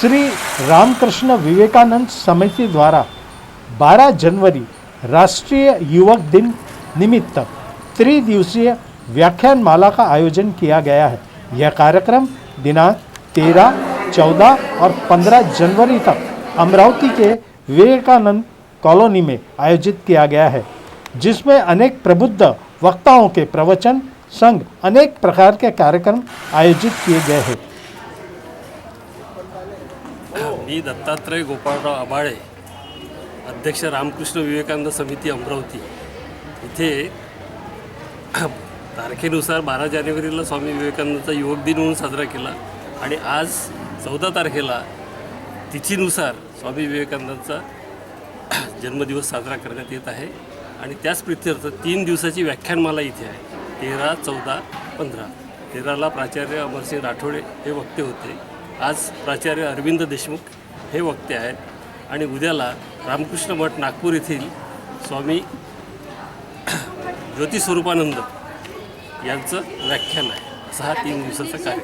श्री रामकृष्ण विवेकानंद समिति द्वारा 12 जनवरी राष्ट्रीय युवक दिन निमित्त त्रिदिवसीय व्याख्यान माला का आयोजन किया गया है। यह कार्यक्रम दिनांक 13, 14 और 15 जनवरी तक अमरावती के विवेकानंद कॉलोनी में आयोजित किया गया है जिसमें अनेक प्रबुद्ध वक्ताओं के प्रवचन संग अनेक प्रकार के कार्यक्रम आयोजित किए गए हैं। मी दत्तात्रय गोपाळराव आबाळे अध्यक्ष रामकृष्ण विवेकानंद समिती अमरावती. इथे तारखेनुसार बारा जानेवारीला स्वामी विवेकानंदाचा युवक दिन म्हणून साजरा केला आणि आज चौदा तारखेला तिथीनुसार स्वामी विवेकानंदांचा जन्मदिवस साजरा करण्यात येत आहे. आणि त्याच प्रित्यर्थ तीन दिवसाची व्याख्यानमाला इथे आहे. तेरा चौदा पंधरा. तेराला प्राचार्य अमरसिंह राठोडे हे वक्ते होते. आज प्राचार्य अरविंद देशमुख हे वक्ते आहेत आणि उद्याला रामकृष्ण मठ नागपूर येथील स्वामी ज्योती स्वरूपानंद यांचं व्याख्यान आहे. असा हा तीन दिवसाचा आहे.